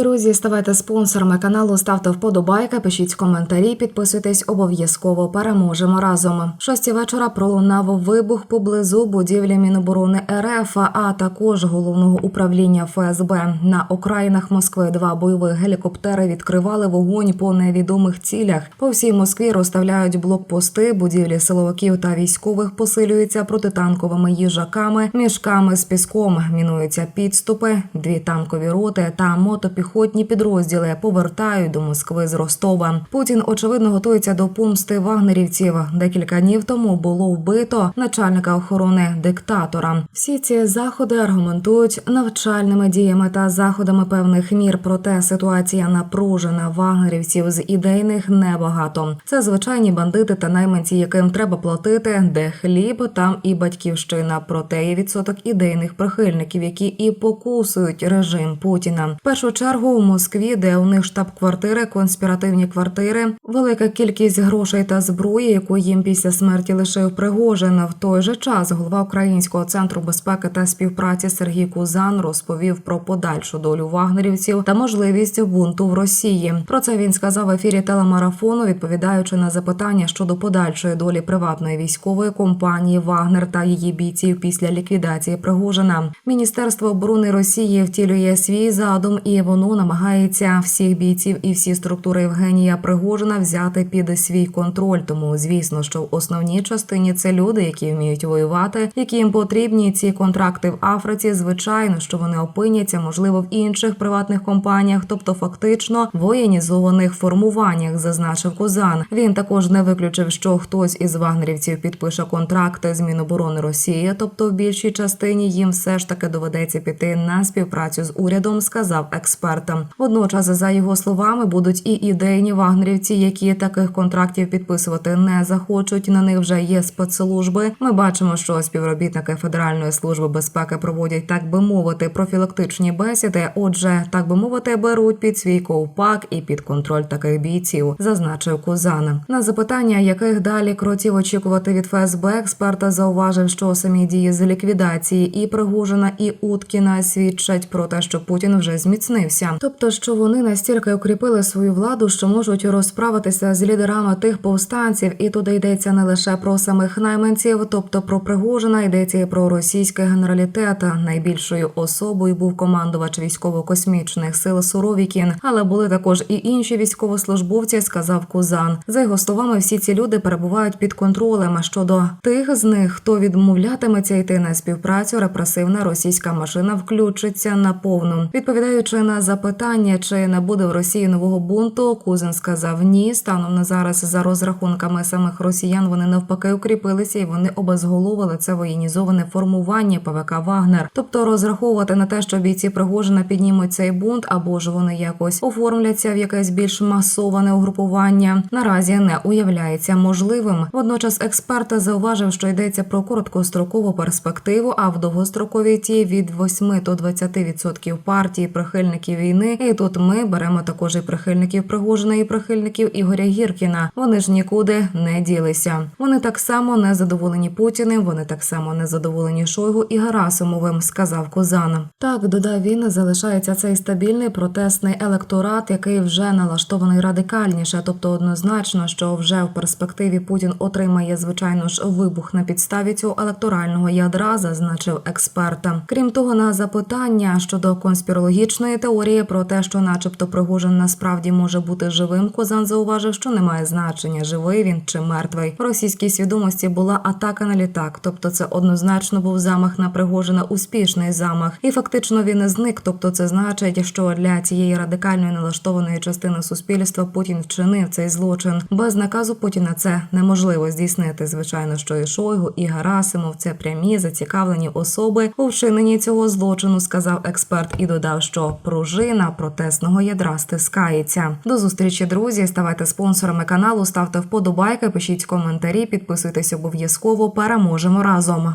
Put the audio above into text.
Друзі, ставайте спонсорами каналу, ставте вподобайки, пишіть коментарі, підписуйтесь обов'язково. Переможемо разом. Шості вечора пролунав вибух поблизу будівлі Міноборони РФ, а також головного управління ФСБ. На окраїнах Москви два бойових гелікоптери відкривали вогонь по невідомих цілях. По всій Москві розставляють блокпости, будівлі силовиків та військових посилюються протитанковими їжаками, мішками з піском. Мінуються підступи, дві танкові роти та мотопіхотні підрозділи повертають до Москви з Ростова. Путін очевидно готується до помсти вагнерівців. Декілька днів тому було вбито начальника охорони диктатора. Всі ці заходи аргументують навчальними діями та заходами певних мір. Проте ситуація напружена. Вагнерівців з ідейних небагато. Це звичайні бандити та найманці, яким треба платити, де хліб, там і батьківщина. Проте є відсоток ідейних прихильників, які і покусують режим Путіна. В першу чергу у Москві, де у них штаб-квартири, конспіративні квартири, велика кількість грошей та зброї, яку їм після смерті лишив Пригожин. В той же час голова Українського центру безпеки та співпраці Сергій Кузан розповів про подальшу долю вагнерівців та можливість бунту в Росії. Про це він сказав в ефірі телемарафону, відповідаючи на запитання щодо подальшої долі приватної військової компанії Вагнер та її бійців після ліквідації Пригожина. Міністерство оборони Росії втілює свій задум, і воно намагається всіх бійців і всі структури Євгенія Пригожина взяти під свій контроль. Тому звісно, що в основній частині це люди, які вміють воювати, які їм потрібні ці контракти в Африці. Звичайно, що вони опиняться, можливо, в інших приватних компаніях, тобто фактично воєнізованих формуваннях, зазначив Кузан. Він також не виключив, що хтось із вагнерівців підпише контракти з Міноборони Росії, тобто в більшій частині їм все ж таки доведеться піти на співпрацю з урядом, сказав експерт. Водночас, за його словами, будуть і ідейні вагнерівці, які таких контрактів підписувати не захочуть. На них вже є спецслужби. Ми бачимо, що співробітники Федеральної служби безпеки проводять, так би мовити, профілактичні бесіди. Отже, так би мовити, беруть під свій ковпак і під контроль таких бійців, зазначив Кузан. На запитання, яких далі кротів очікувати від ФСБ, експерта зауважив, що самі дії з ліквідації і Пригожина, і Уткіна свідчать про те, що Путін вже зміцнився, тобто, що вони настільки укріпили свою владу, що можуть розправитися з лідерами тих повстанців, і туди йдеться не лише про самих найманців, тобто про Пригожина, йдеться і про російський генералітет. Найбільшою особою був командувач військово-космічних сил Суровікін, але були також і інші військовослужбовці, сказав Кузан. За його словами, всі ці люди перебувають під контролем. Щодо тих з них, хто відмовлятиметься йти на співпрацю, репресивна російська машина включиться на повну. Відповідаючи на запитання, чи не буде в Росії нового бунту, Кузин сказав ні. Станом на зараз, за розрахунками самих росіян, вони навпаки укріпилися і вони обезголовили це воєнізоване формування ПВК Вагнер. Тобто розраховувати на те, що бійці Пригожина піднімуть цей бунт, або ж вони якось оформляться в якесь більш масоване угрупування, наразі не уявляється можливим. Водночас експерт зауважив, що йдеться про короткострокову перспективу, а в довгостроковій ті від 8 до 20% партій прихильників війни. І тут ми беремо також і прихильників Пригожина, і прихильників Ігоря Гіркіна. Вони ж нікуди не ділися. Вони так само не задоволені Путіним. Вони так само не задоволені Шойгу і Гарасимовим, сказав Козан. Так додав він, залишається цей стабільний протестний електорат, який вже налаштований радикальніше, тобто однозначно, що вже в перспективі Путін отримає звичайно ж вибух на підставі цього електорального ядра, зазначив експерт. Крім того, на запитання щодо конспірологічної теорії про те, що, начебто, Пригожин насправді може бути живим, Козан зауважив, що немає значення, живий він чи мертвий. В російській свідомості була атака на літак, тобто це однозначно був замах на Пригожина, успішний замах, і фактично він не зник. Тобто, це значить, що для цієї радикальної налаштованої частини суспільства Путін вчинив цей злочин. Без наказу Путіна це неможливо здійснити. Звичайно, що і Шойгу, і Гарасимов це прямі зацікавлені особи у вчиненні цього злочину, сказав експерт і додав, що пружина протестного ядра стискається. До зустрічі, друзі. Ставайте спонсорами каналу, ставте вподобайки, пишіть коментарі, підписуйтесь обов'язково. Переможемо разом.